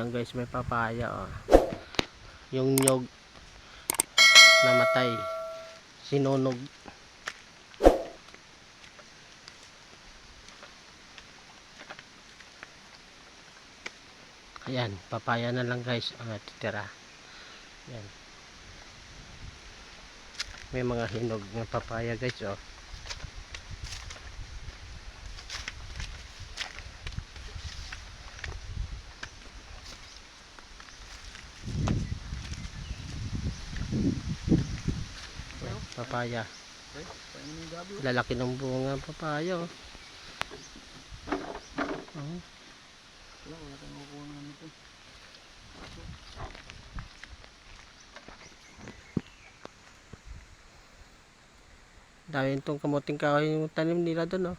Ayan guys, may papaya oh. Yung nyog namatay. Sinunog. Ayan, papaya na lang guys ang natitira. Ayan. May mga hinog na papaya guys oh. Papaya. Eh? Lalaki ng bunga ng papaya oh. Oh. Wala, tayong kukuha ng ano to. Dami itong kamuting kahoy yung tanim nila doon oh.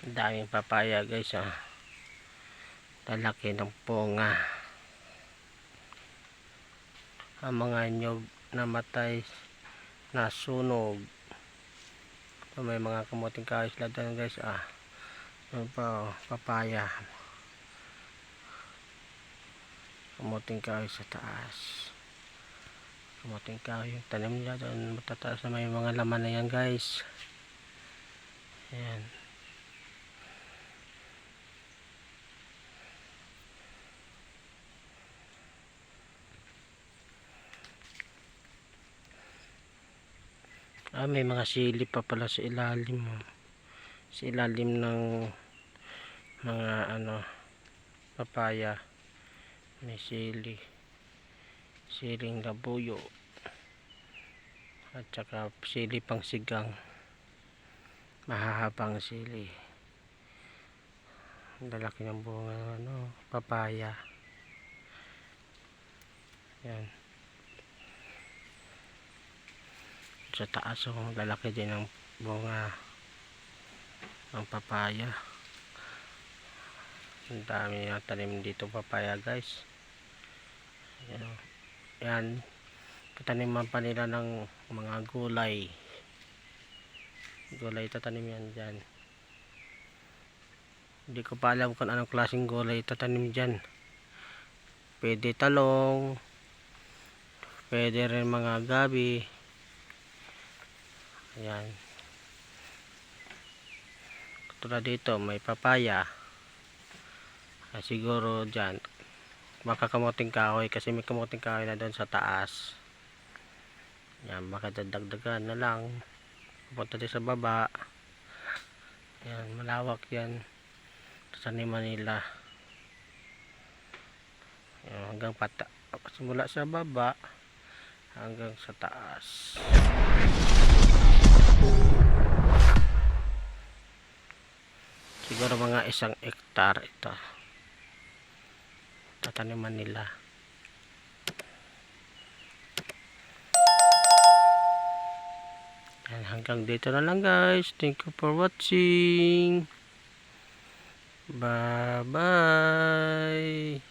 Daming papaya guys ah. Lalaki ng punga. Ang mga nyog namatay nasunog. So, may mga kamuting kahoy sila doon guys ah. Ano pa oh, papaya. Kamuting kahoy sa taas. Kamuting kahoy yung tanim nila doon matataas na may mga laman na yan guys. Ayan. Ah, may mga sili pa pala sa ilalim. oh. Sa ilalim ng mga ano papaya. May sili. Siling labuyo. At saka sili pang sigang. Mahahabang sili. Lalaki ng bunga ng ano, papaya. Yan. Sa taas oh, lalaki din ng bunga. Ng papaya. Ang dami na tanim dito papaya guys. Yan, oh. yan tataniman pa nila ng mga gulay. Gulay tatanim yan dyan. Hindi ko pa alam kung anong klaseng gulay tatanim dyan. Pwede talong. Pwede rin mga gabi Ayan. Katulad dito, may papaya. Ah, siguro dyan. Baka kamuting kahoy kasi may kamuting kahoy na doon sa taas. Ayan, baka dadagdagan na lang. Pupunta din sa baba. Ayan, malawak yan. Sa Manila. Ayan, hanggang pata. Simula sa baba hanggang sa taas. Siguro mga isang hektar ito. Tataniman nila. Yan, hanggang dito na lang guys. Thank you for watching. Bye bye